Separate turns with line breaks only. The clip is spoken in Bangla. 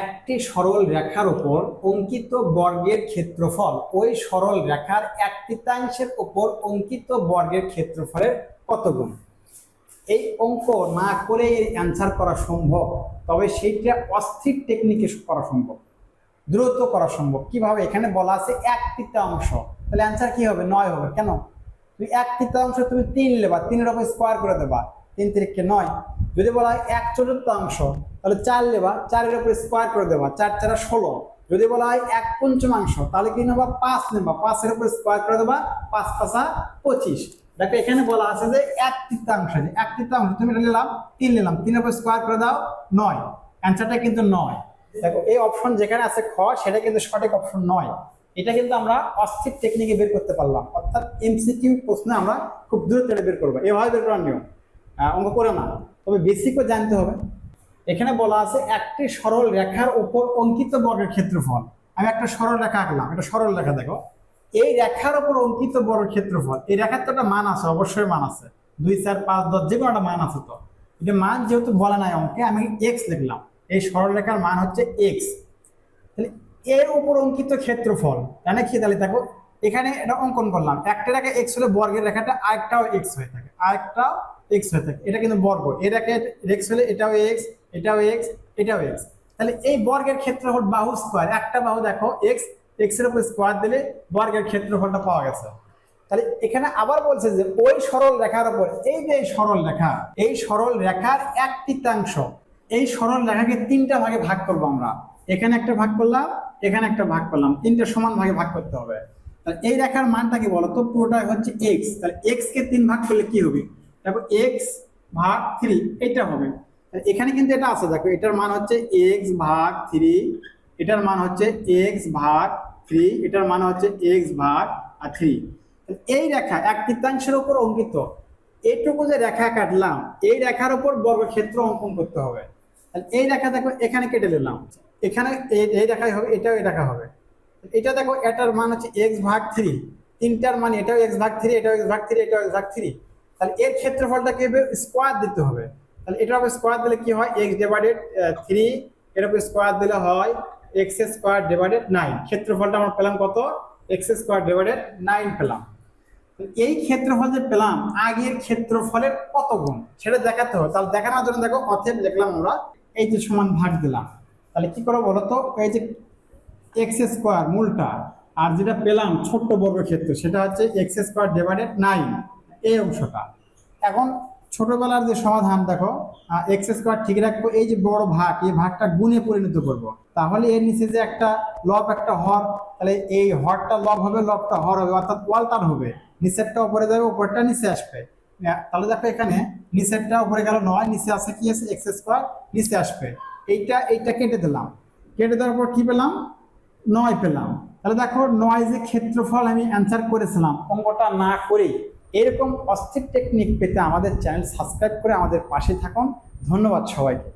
একটি সরল রেখার উপর অঙ্কিত বর্গের ক্ষেত্রফল। ওই সরল রেখার এক তৃতীয়াংশের উপর অঙ্কিত বর্গের ক্ষেত্রফলের কত গুণ এই অঙ্ক না করে অ্যান্সার করা সম্ভব, তবে সেইটা অস্থির টেকনিকে করা সম্ভব, দ্রুত করা সম্ভব। কীভাবে? এখানে বলা আছে এক তৃতীয়াংশ তাহলে অ্যান্সার কি হবে? নয় হবে। কেন? তুমি এক তৃতীয়াংশ তুমি তিন নেবা, তিনের উপর স্কোয়ার করে দেবা। তিন তিরিখকে নয়। যদি বলা হয় এক চতুর্থাংশ, তাহলে চার নেবা চারের উপর স্কোয়ার করে দেবা, চার চারা ষোলো। যদি বলা হয় এক পঞ্চমাংশ, তাহলে কি নেবা? পাঁচ নেবা। পাঁচের উপর স্কোয়ার করে দেবা, পাঁচ পাঁচা পঁচিশ। দেখো এখানে বলা আছে যে এক তৃতীয়াংশ এক তৃতীয়াংশ তুমি এটা নিলাম, তিন নিলাম, তিনের উপর স্কোয়ার করে দাও, নয়। অ্যান্সারটা কিন্তু নয়। দেখো এই অপশন যেখানে আছে খ, সেটা কিন্তু সঠিক অপশন নয়। এটা কিন্তু আমরা অস্থির টেকনিকে বের করতে পারলাম। অর্থাৎ এমসিকিউ প্রশ্নে আমরা খুব দ্রুত বের করব। এভাবে বের করার নিয়ম। অঙ্ক করে না। তবে বেসিকও জানতে হবে। এখানে বলা আছে একটি সরল রেখার উপর অঙ্কিত বর্গের ক্ষেত্রফল। আমি একটা সরল রেখা আঁকলাম। একটা সরল রেখা, দেখো। এই রেখার উপর অঙ্কিত বর্গের ক্ষেত্রফল, এই রেখার তো একটা মান আছে, অবশ্যই মান আছে। দুই, চার, পাঁচ, দশ, যে কোনো একটা মান আছে তো। এটা মান যেহেতু বলা নাই অঙ্কে, আমি এক্স লিখলাম। এই সরল রেখার মান হচ্ছে এক্স তাহলে এর উপর অঙ্কিত ক্ষেত্রফল, জানে কি? তাহলে দেখো, এখানে এটা অঙ্কন করলাম। একটা রেখা এক্স হলে বর্গের রেখাটা আরেকটাও এক্স হয়ে থাকে। আরেকটাও এক্স হয়ে থাকে। এটা কিন্তু বর্গ। রেখা এক্স হলে এটাও এক্স এটাও এক্স এটাও এক্স তাহলে এই বর্গের ক্ষেত্রফল বাহু স্কোয়ার একটা বাহু দেখো এক্স এক্সের উপর স্কোয়ার দিলে বর্গের ক্ষেত্রফলটা পাওয়া গেছে। তাহলে এখানে আবার বলছে যে ওই সরল রেখার উপর, এই যে এই সরল রেখা, এই সরল রেখার এক তৃতীয়াংশ এই সরল রেখাকে তিনটা ভাগে ভাগ করব আমরা। এখানে একটা ভাগ করলাম, এখানে একটা ভাগ করলাম। তিনটা সমান ভাগে ভাগ করতে হবে। এই রেখার মানটা কি বলতো? পুরোটাই হচ্ছে এক্স তাহলে এক্স কে তিন ভাগ করলে কি হবে? দেখো এক্স ভাগ থ্রি এটা হবে। এখানে কিন্তু এটা আছে, দেখো, এটার মান হচ্ছে এক্স ভাগ থ্রি এটার মান হচ্ছে এক্স ভাগ থ্রি এটার মান হচ্ছে এক্স ভাগ আর থ্রি এই রেখা এক তৃতীয়াংশের উপর অঙ্কিত। এইটুকু যে রেখা কাটলাম, এই রেখার উপর বর্গক্ষেত্র অঙ্কন করতে হবে। তাহলে এই রেখা দেখো, এখানে কেটে নিলাম। এখানে এই রেখাই হবে, এটাও এই রেখা হবে। এটা দেখো, এটার মান হচ্ছে এক্স ভাগ থ্রি তিনটার মান, এটাও এক্স ভাগ থ্রি এটাও এক্স ভাগ থ্রি এটাও এক্স ভাগ থ্রি তাহলে এর ক্ষেত্রফলটা কি হবে? স্কোয়ার দিতে হবে। তাহলে এটার উপর স্কোয়ার দিলে কি হয়? এক্স ডিভাইডেড থ্রি এর উপর স্কোয়ার দিলে হয় এক্স স্কোয়ার ডিভাইডেড নাইন ক্ষেত্রফলটা আমরা পেলাম কত? এক্স স্কোয়ার ডিভাইডেড নাইন পেলাম। এই ক্ষেত্রফল যে পেলাম, আগের ক্ষেত্রফলের কত গুণ? সেটা দেখাতে হবে। তাহলে দেখানোর জন্য দেখো অথেব লিখলাম আমরা, এই যে সমান ভাগ দিলাম। তাহলে কি করব বলো তো এই যে এক্স স্কোয়ার মূলটা। আর যেটা পেলাম ছোট্ট বর্গক্ষেত্র সেটা হচ্ছে এক্স স্কোয়ার ডিভাইডেড নাইন, এই অংশটা। এখন ছোটবেলার যে সমাধান, দেখো এক্স স্কোয়ার ঠিক রাখব, এই যে বড় ভাগ, এই ভাগটা গুণে পরিণত করব। তাহলে এর নিচে যে একটা লব, একটা হর, তাহলে এই হরটা লব হবে, লবটা হর হবে, অর্থাৎ ওয়ালটার হবে। নিচেরটা উপরে যাবে উপরটা নিচে আসবে। তাহলে দেখো এখানে নিচেরটা উপরে গেল নয়, নিচে আছে কি আছে? এক্স স্কোয়ার নিচে আসবে। এইটা এইটা কেটে দিলাম। কেটে দেওয়ার পর কি পেলাম? নয় পেলাম। তাহলে দেখো নয় যে ক্ষেত্রফল আমি অ্যান্সার করেছিলাম, অঙ্কটা না করেই এরকম অস্থির টেকনিক পেতে আমাদের চ্যানেল সাবস্ক্রাইব করে আমাদের পাশে থাকুন। ধন্যবাদ সবাইকে।